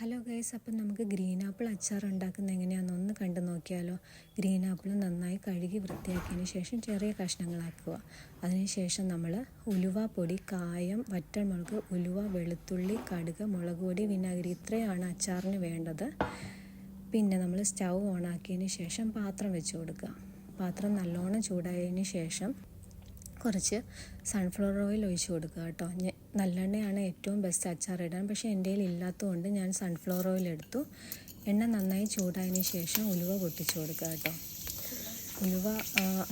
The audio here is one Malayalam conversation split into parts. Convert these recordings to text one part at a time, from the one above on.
ഹലോ ഗൈസ് അപ്പം നമുക്ക് ഗ്രീൻ ആപ്പിൾ അച്ചാർ ഉണ്ടാക്കുന്നത് എങ്ങനെയാണെന്ന് ഒന്ന് കണ്ടു നോക്കിയാലോ. ഗ്രീൻ ആപ്പിൾ നന്നായി കഴുകി വൃത്തിയാക്കിയതിന് ശേഷം ചെറിയ കഷ്ണങ്ങളാക്കുക. അതിനുശേഷം നമ്മൾ ഉലുവ പൊടി കായം വറ്റൽമുളക് ഉലുവ വെളുത്തുള്ളി കടുക് മുളക് പൊടി വിനാഗിരി ഇത്രയാണ് അച്ചാറിന് വേണ്ടത്. പിന്നെ നമ്മൾ സ്റ്റൗ ഓണാക്കിയതിന് ശേഷം പാത്രം വെച്ച് കൊടുക്കുക. പാത്രം നല്ലോണം ചൂടായതിന് ശേഷം കുറച്ച് സൺഫ്ലവർ ഓയിൽ ഒഴിച്ച് കൊടുക്കുക കേട്ടോ. നല്ലെണ്ണയാണ് ഏറ്റവും ബെസ്റ്റ് അച്ചാർ ഇടാൻ. പക്ഷേ എന്റെ കയ്യിൽ ഇല്ലാത്തതുകൊണ്ട് ഞാൻ സൺഫ്ലവർ ഓയിൽ എടുത്തു. എണ്ണ നന്നായി ചൂടായതിന് ശേഷം ഉലുവ പൊട്ടിച്ചു കൊടുക്കുക കേട്ടോ. ഉലുവ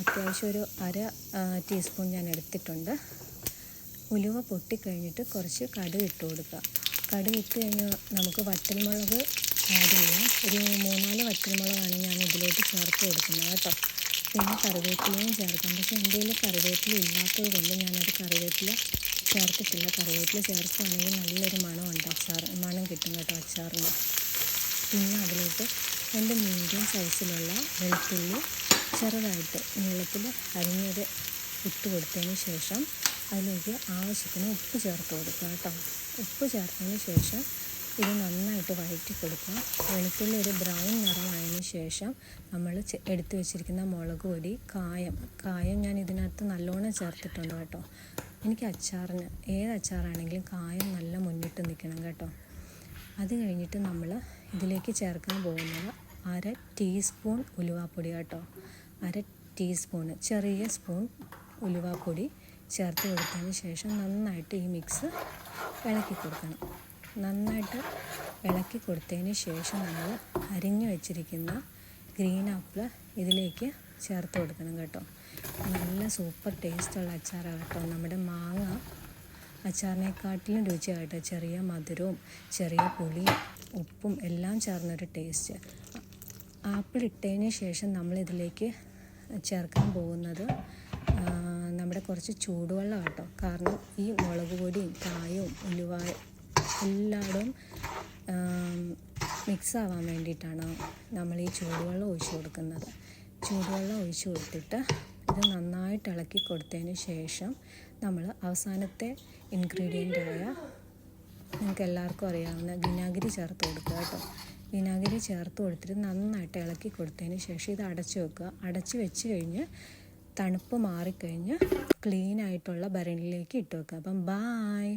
അത്യാവശ്യം ഒരു അര ടീസ്പൂൺ ഞാൻ എടുത്തിട്ടുണ്ട്. ഉലുവ പൊട്ടിക്കഴിഞ്ഞിട്ട് കുറച്ച് കടുക് ഇട്ട് കൊടുക്കുക. കടുക് ഇട്ട് കഴിഞ്ഞ് നമുക്ക് വറ്റൽമുളക് ആഡ് ചെയ്യാം. ഒരു മൂന്നാൽ വറ്റൽമുളകാണ് ഞാൻ ഇതിലോട്ട് ചേർത്ത് കൊടുക്കുന്നത് കേട്ടോ. പിന്നെ കറിവേപ്പിലയും ചേർക്കാം. പക്ഷേ എന്റെ കയ്യിൽ കറിവേപ്പില ഇല്ലാത്തത് കൊണ്ട് ഞാനത് കറിവേപ്പില ചേർത്തിട്ടില്ല. കറിവേപ്പില ചേർക്കുകയാണെങ്കിൽ നല്ലൊരു മണമുണ്ട് അച്ചാർ. മണം കിട്ടും കേട്ടോ അച്ചാറിന്. പിന്നെ അതിലേക്ക് രണ്ട് മീഡിയം സൈസിലുള്ള വെളുത്തുള്ളി ചെറുതായിട്ട് നീളത്തിൽ അരിഞ്ഞത് ഇട്ട് കൊടുത്തതിന് ശേഷം അതിലേക്ക് ആവശ്യത്തിന് ഉപ്പ് ചേർത്ത് കൊടുക്കുക കേട്ടോ. ഉപ്പ് ചേർത്തതിന് ശേഷം ഇത് നന്നായിട്ട് വഴറ്റി കൊടുക്കുക വെളുത്തുള്ളി ഒരു ബ്രൗൺ നിറമായതിന് ശേഷം നമ്മൾ എടുത്തു വെച്ചിരിക്കുന്ന മുളക് പൊടി കായം. കായം ഞാൻ ഇതിനകത്ത് നല്ലോണം ചേർത്തിട്ടുണ്ട് കേട്ടോ. എനിക്ക് അച്ചാറിന് ഏത് അച്ചാറാണെങ്കിലും കായം നല്ല മുന്നിട്ട് നിൽക്കണം കേട്ടോ. അത് കഴിഞ്ഞിട്ട് നമ്മൾ ഇതിലേക്ക് ചേർക്കാൻ പോകുന്നത് അര ടീസ്പൂൺ ഉലുവാപ്പൊടി കേട്ടോ. അര ടീസ്പൂൺ ചെറിയ സ്പൂൺ ഉലുവാപ്പൊടി ചേർത്ത് കൊടുത്തതിന് ശേഷം നന്നായിട്ട് ഈ മിക്സ് ഇളക്കി കൊടുക്കണം. നന്നായിട്ട് ഇളക്കി കൊടുത്തതിന് ശേഷം നമ്മൾ അരിഞ്ഞു വെച്ചിരിക്കുന്ന ഗ്രീൻ ആപ്പിൾ ഇതിലേക്ക് ചേർത്ത് കൊടുക്കണം കേട്ടോ. നല്ല സൂപ്പർ ടേസ്റ്റുള്ള അച്ചാറാണ് കേട്ടോ. നമ്മുടെ മാങ്ങ അച്ചാറിനെക്കാട്ടിലും രുചിയായിട്ട് ചെറിയ മധുരവും ചെറിയ പുളിയും ഉപ്പും എല്ലാം ചേർന്നൊരു ടേസ്റ്റ്. ആപ്പിൾ ഇട്ടതിന് ശേഷം നമ്മൾ ഇതിലേക്ക് ചേർക്കാൻ പോകുന്നത് നമ്മുടെ കുറച്ച് ചൂടുവെള്ളം കേട്ടോ. കാരണം ഈ മുളക് പൊടിയും കായവും ഉലുവ എല്ലായിടും മിക്സ് ആവാൻ വേണ്ടിയിട്ടാണ് നമ്മൾ ഈ ചൂടുവെള്ളം ഒഴിച്ചു കൊടുക്കുന്നത്. ചൂടുവെള്ളം ഒഴിച്ചു കൊടുത്തിട്ട് ഇത് നന്നായിട്ട് ഇളക്കി കൊടുത്തതിന് ശേഷം നമ്മൾ അവസാനത്തെ ഇൻഗ്രീഡിയന്റ് ആയ നിങ്ങൾക്ക് എല്ലാവർക്കും അറിയാവുന്ന വിനാഗിരി ചേർത്ത് കൊടുക്കുക കേട്ടോ. വിനാഗിരി ചേർത്ത് കൊടുത്തിട്ട് നന്നായിട്ട് ഇളക്കി കൊടുത്തതിന് ശേഷം ഇത് അടച്ച് വെക്കുക. അടച്ച് വെച്ച് കഴിഞ്ഞ് തണുപ്പ് മാറിക്കഴിഞ്ഞ് ക്ലീൻ ആയിട്ടുള്ള ഭരണിയിലേക്ക് ഇട്ട് വെക്കുക. അപ്പം ബായ്